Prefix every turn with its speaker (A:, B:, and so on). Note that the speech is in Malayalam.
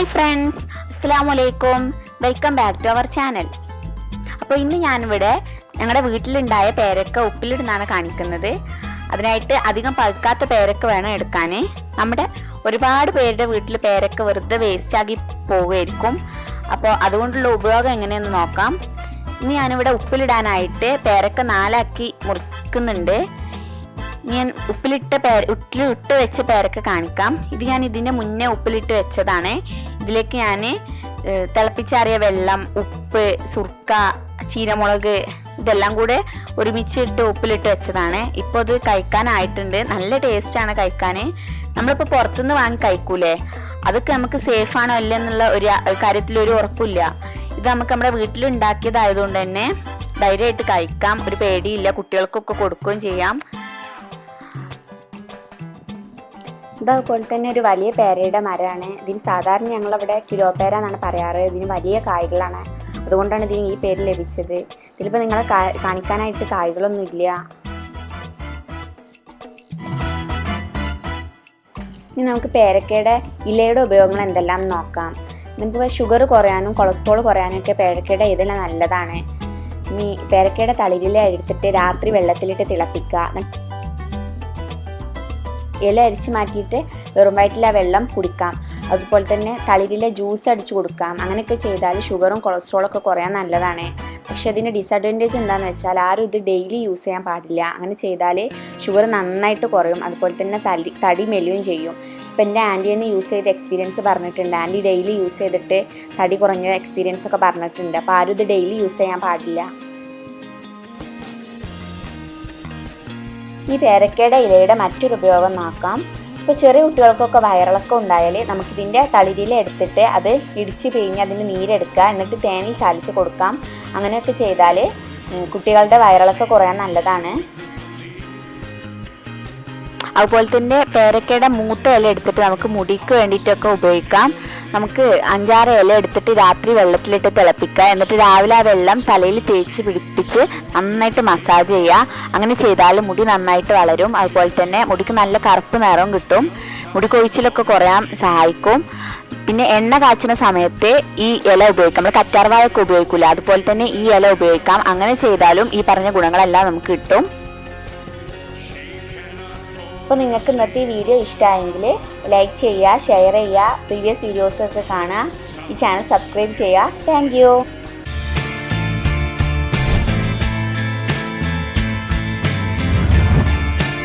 A: അസ്സാമലൈക്കും welcome back to our channel. അപ്പോൾ ഇന്ന് ഞാനിവിടെ ഞങ്ങളുടെ വീട്ടിലുണ്ടായ പേരക്ക ഉപ്പിലിടുന്നാണ് കാണിക്കുന്നത്. അതിനായിട്ട് അധികം പഴുക്കാത്ത പേരക്ക വേണം എടുക്കാൻ. നമ്മുടെ ഒരുപാട് പേരുടെ വീട്ടിൽ പേരക്ക വെറുതെ വേസ്റ്റ് ആക്കി പോവുമായിരിക്കും അപ്പോൾ അതുകൊണ്ടുള്ള ഉപയോഗം എങ്ങനെയെന്ന് നോക്കാം. ഇനി ഞാനിവിടെ ഉപ്പിലിടാനായിട്ട് പേരക്ക നാലാക്കി മുറിക്കുന്നുണ്ട്. ഞാൻ ഉപ്പിലിട്ട പേര ഉട്ടിലിട്ട് വെച്ച പേരക്ക കാണിക്കാം. ഇത് ഞാൻ ഇതിന്റെ മുന്നേ ഉപ്പിലിട്ട് വെച്ചതാണ്. ഇതിലേക്ക് ഞാൻ തിളപ്പിച്ചാറിയ വെള്ളം ഉപ്പ് സുർക്ക ചീരമുളക് ഇതെല്ലാം കൂടെ ഒരുമിച്ചിട്ട് ഉപ്പിലിട്ട് വെച്ചതാണ്. ഇപ്പോൾ അത് കഴിക്കാനായിട്ടുണ്ട്. നല്ല ടേസ്റ്റാണ് കഴിക്കാൻ നമ്മളിപ്പോൾ പുറത്തുനിന്ന് വാങ്ങി കഴിക്കൂലേ? അതൊക്കെ നമുക്ക് സേഫ് ആണോ അല്ല എന്നുള്ള ഒരു കാര്യത്തിൽ ഒരു ഉറപ്പില്ല. ഇത് നമുക്ക് നമ്മുടെ വീട്ടിൽ ഉണ്ടാക്കിയതായതുകൊണ്ട് തന്നെ ധൈര്യമായിട്ട് കഴിക്കാം. ഒരു പേടിയില്ല. കുട്ടികൾക്കൊക്കെ കൊടുക്കുകയും ചെയ്യാം. ഇതതുപോലെ തന്നെ ഒരു വലിയ പേരയുടെ മരമാണ്. ഇതിന് സാധാരണ ഞങ്ങളവിടെ കിലോ പേര എന്നാണ് പറയാറ്. ഇതിന് വലിയ കായ്കളാണ്. അതുകൊണ്ടാണ് ഇതിന് ഈ പേര് ലഭിച്ചത്. ഇതിലിപ്പോൾ നിങ്ങളെ കാണിക്കാനായിട്ട് കായ്കളൊന്നും ഇല്ല. ഇനി നമുക്ക് പേരക്കയുടെ ഇലയുടെ ഉപയോഗങ്ങൾ എന്തെല്ലാം നോക്കാം. നമുക്ക് ഷുഗർ കുറയാനും കൊളസ്ട്രോൾ കുറയാനും ഒക്കെ പേരക്കയുടെ ഇല നല്ലതാണ്. ഇനി പേരക്കയുടെ തളിരില എടുത്തിട്ട് രാത്രി വെള്ളത്തിലിട്ട് തിളപ്പിക്കുക. ഇല അരിച്ച് മാറ്റിയിട്ട് വെറും വയറ്റിൽ വെള്ളം കുടിക്കാം. അതുപോലെ തന്നെ തളിരിലെ ജ്യൂസ് അടിച്ചു കൊടുക്കാം. അങ്ങനെയൊക്കെ ചെയ്താൽ ഷുഗറും കൊളസ്ട്രോളും ഒക്കെ കുറയാൻ നല്ലതാണ്. പക്ഷെ അതിന്റെ ഡിസഡ്വാന്റേജ് എന്താണെന്ന് വെച്ചാൽ ആരും ഇത് ഡെയിലി യൂസ് ചെയ്യാൻ പാടില്ല. അങ്ങനെ ചെയ്താൽ ഷുഗർ നന്നായിട്ട് കുറയും. അതുപോലെ തന്നെ തടി തടി മെലിയും ചെയ്യും. ഇപ്പം എന്റെ ആന്റി തന്നെ യൂസ് ചെയ്ത എക്സ്പീരിയൻസ് പറഞ്ഞിട്ടുണ്ട്. ആന്റി ഡെയിലി യൂസ് ചെയ്തിട്ട് തടി കുറഞ്ഞ എക്സ്പീരിയൻസ് ഒക്കെ പറഞ്ഞിട്ടുണ്ട്. അപ്പോൾ ആരും ഇത് ഡെയിലി യൂസ് ചെയ്യാൻ പാടില്ല. ഈ പേരക്കയുടെ ഇലയുടെ മറ്റൊരു ഉപയോഗം നോക്കാം. ഇപ്പോൾ ചെറിയ കുട്ടികൾക്കൊക്കെ വയറിളക്കം ഉണ്ടായാൽ നമുക്കിതിന്റെ തളിരില എടുത്തിട്ട് അത് ഇടിച്ച് പിഴിഞ്ഞ് അതിന് നീരെടുക്കുക എന്നിട്ട് തേനിൽ ചാലിച്ച് കൊടുക്കാം. അങ്ങനെയൊക്കെ ചെയ്താൽ കുട്ടികളുടെ വയറിളക്കം കുറയാൻ നല്ലതാണ്. അതുപോലെ തന്നെ പേരക്കയുടെ മൂത്ത ഇല എടുത്തിട്ട് നമുക്ക് മുടിക്ക് വേണ്ടിയിട്ടൊക്കെ ഉപയോഗിക്കാം. നമുക്ക് അഞ്ചാറ് ഇല എടുത്തിട്ട് രാത്രി വെള്ളത്തിലിട്ട് തിളപ്പിക്കുക. എന്നിട്ട് രാവിലെ ആ വെള്ളം തലയിൽ തേച്ച് പിടിപ്പിച്ച് നന്നായിട്ട് മസാജ് ചെയ്യുക. അങ്ങനെ ചെയ്താൽ മുടി നന്നായിട്ട് വളരും. അതുപോലെ തന്നെ മുടിക്ക് നല്ല കറുപ്പ് നിറവും കിട്ടും. മുടി കൊഴിച്ചിലൊക്കെ കുറയാൻ സഹായിക്കും. പിന്നെ എണ്ണ കാച്ചുന്ന സമയത്ത് ഈ ഇല ഉപയോഗിക്കാം. നമ്മൾ കറ്റാർവാഴൊക്കെ ഉപയോഗിക്കില്ല അതുപോലെ തന്നെ ഈ ഇല ഉപയോഗിക്കാം. അങ്ങനെ ചെയ്താലും ഈ പറഞ്ഞ ഗുണങ്ങളെല്ലാം നമുക്ക് കിട്ടും. അപ്പോൾ നിങ്ങൾക്ക് ഇന്നത്തെ ഈ വീഡിയോ ഇഷ്ടമായെങ്കിൽ ലൈക്ക് ചെയ്യുക ഷെയർ ചെയ്യുക പ്രീവിയസ് വീഡിയോസൊക്കെ കാണുക. ഈ ചാനൽ സബ്സ്ക്രൈബ് ചെയ്യുക. താങ്ക്